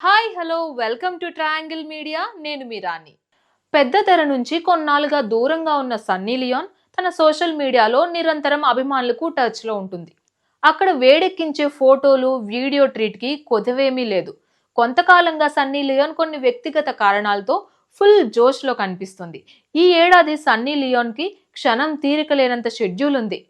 Hi hello welcome to Triangle Media. నేను మీ రాణి. పెద్ద తెర నుంచి కొన్నాళ్ళుగా దూరంగా ఉన్న సన్నీ లియోన్ తన సోషల్ మీడియాలో నిరంతరం అభిమానులకు టచ్లో ఉంటుంది. అక్కడ వేడెక్కించే ఫోటోలు వీడియో ట్రీట్కి కొదవేమీ లేదు. కొంతకాలంగా సన్నీ లియోన్ కొన్ని వ్యక్తిగత కారణాలతో ఫుల్ జోష్లో కనిపిస్తుంది. ఈ ఏడాది సన్నీ లియోన్కి క్షణం తీరిక లేనంత షెడ్యూల్ ఉంది.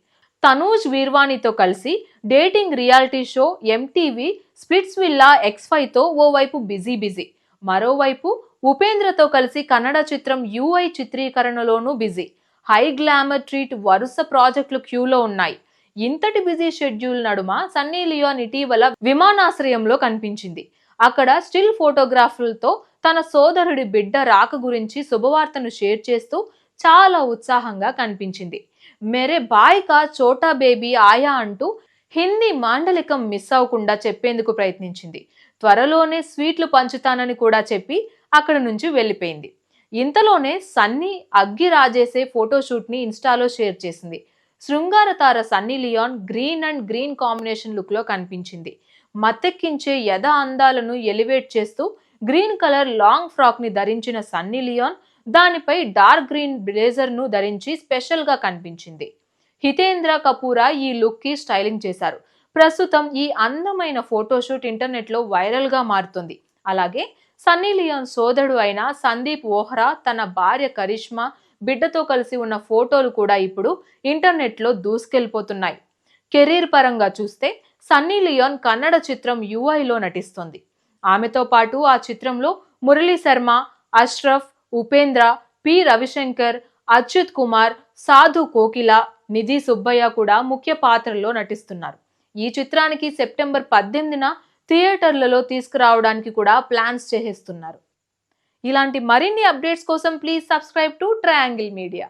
తనూజ్ వీర్వాణితో కలిసి dating reality show MTV Splitsvilla X ఫైవ్తో ఓవైపు బిజీ బిజీ. మరోవైపు ఉపేంద్రతో కలిసి కన్నడ చిత్రం యుఐ చిత్రీకరణలోనూ బిజీ. హై గ్లామర్ ట్రీట్ వరుస ప్రాజెక్టులు క్యూలో ఉన్నాయి. ఇంతటి బిజీ షెడ్యూల్ నడుమ సన్నీ లియోన్ ఇటీవల విమానాశ్రయంలో కనిపించింది. అక్కడ స్టిల్ ఫోటోగ్రాఫ్లతో తన సోదరుడి బిడ్డ రాక గురించి శుభవార్తను షేర్ చేస్తూ చాలా ఉత్సాహంగా కనిపించింది. మెరే బాయ్ కా చోటా బేబీ ఆయా అంటూ హిందీ మాండలికం మిస్ అవ్వకుండా చెప్పేందుకు ప్రయత్నించింది. త్వరలోనే స్వీట్లు పంచుతానని కూడా చెప్పి అక్కడ నుంచి వెళ్ళిపోయింది. ఇంతలోనే సన్నీ అగ్గి రాజేసే ఫోటోషూట్ని ఇన్స్టాలో షేర్ చేసింది. శృంగార తార Sunny Leone green and green combination లుక్లో కనిపించింది. మత్తెక్కించే యథ అందాలను ఎలివేట్ చేస్తూ గ్రీన్ కలర్ లాంగ్ ఫ్రాక్ని ధరించిన సన్నీ లియాన్ దానిపై డార్క్ గ్రీన్ బ్లేజర్ను ధరించి స్పెషల్గా కనిపించింది. హితేంద్ర కపూరా ఈ లుక్కి స్టైలింగ్ చేశారు. ప్రస్తుతం ఈ అందమైన ఫోటోషూట్ ఇంటర్నెట్లో వైరల్గా మారుతుంది. అలాగే సన్నీ లియోన్ సోదరుడు అయిన సందీప్ ఓహ్రా తన భార్య కరిష్మా బిడ్డతో కలిసి ఉన్న ఫోటోలు కూడా ఇప్పుడు ఇంటర్నెట్లో దూసుకెళ్ళిపోతున్నాయి. కెరీర్ పరంగా చూస్తే సన్నీ లియోన్ కన్నడ చిత్రం యుఐలో నటిస్తుంది. ఆమెతో పాటు ఆ చిత్రంలో మురళీ శర్మ అష్రఫ్ ఉపేంద్ర పి. రవిశంకర్ అచ్యుత్ కుమార్ సాధు కోకిల నిధి సుబ్బయ్య కూడా ముఖ్య పాత్రల్లో నటిస్తున్నారు. ఈ చిత్రానికి సెప్టెంబర్ పద్దెనిమిదిన థియేటర్లలో తీసుకురావడానికి కూడా ప్లాన్స్ చేసేస్తున్నారు. ఇలాంటి మరిన్ని అప్డేట్స్ కోసం please subscribe to Triangle Media.